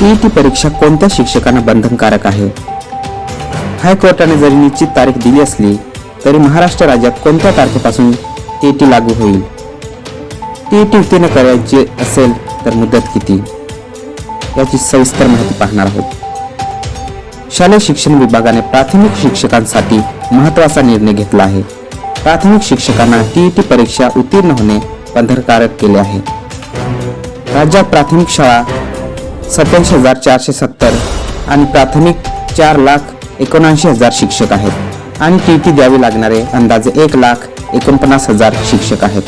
TET परीक्षा कोणत्या शिक्षकांना बंधनकारक आहे? हायकोर्टाने जरी निश्चित तारीख दिली असली तरी महाराष्ट्र राज्यात कोणत्या तारखेपासून टीईटी लागू होईल? टीईटी उत्तीर्ण करायची असेल तर मुदत किती? याची सविस्तर माहिती पाहणार आहोत. शालेय शिक्षण विभागाने प्राथमिक शिक्षकांसाठी महत्त्वाचा निर्णय घेतला आहे. प्राथमिक शिक्षकांना टीईटी परीक्षा उत्तीर्ण होणे बंधनकारक केले आहे. राज्यात प्राथमिक शाळा सत्याऐंशी हजार चारशे सत्तर आणि प्राथमिक चार लाख एकोणऐंशी हजार शिक्षक आहेत. आणि टी टी द्यावी लागणारे अंदाजे एक लाख एकोणपन्नास हजार शिक्षक आहेत.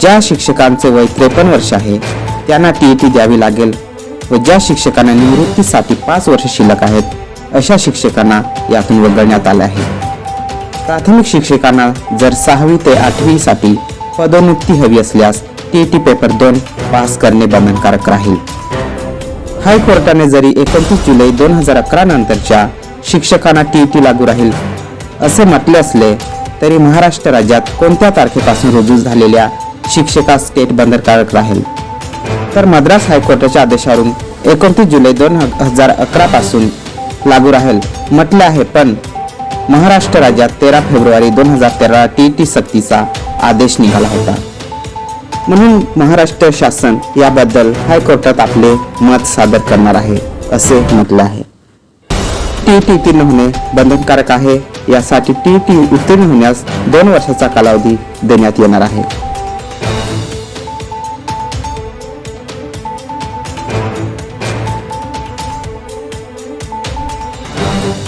ज्या शिक्षकांचे वय त्रेपन्न वर्ष आहे त्यांना टी टी द्यावी लागेल व ज्या शिक्षकांना निवृत्तीसाठी पाच वर्ष शिल्लक आहेत अशा शिक्षकांना यातून वगळण्यात आले आहे. प्राथमिक शिक्षकांना जर सहावी ते आठवीसाठी पदोन्नती हवी असल्यास टीईटी पेपर दोन पास करणे बंधनकारक राहील. हायकोर्टाने जरी एकोणतीस जुलै दोन हजार अकरा नंतरच्या शिक्षकांना टी लागू राहील असे म्हटले असले तरी महाराष्ट्र राज्यात कोणत्या तारखेपासून रुजू झालेल्या शिक्षकास स्टेट बंधनकारक राहील? तर मद्रास हायकोर्टाच्या आदेशावरून एकोणतीस जुलै दोन हजार अकरा पासून लागू राहील म्हटले आहे पण महाराष्ट्र राज्यात तेरा फेब्रुवारी दोन हजार तेरा टी टी सक्तीचा आदेश निघाला होता. म्हणून महाराष्ट्र शासन याबद्दल हायकोर्टात आपले मत सादर करणार आहे असे म्हटले आहे. टीईटी उत्तीर्ण होणे बंधनकारक आहे यासाठी टीईटी उत्तीर्ण होण्यास दोन वर्षाचा कालावधी देण्यात येणार आहे.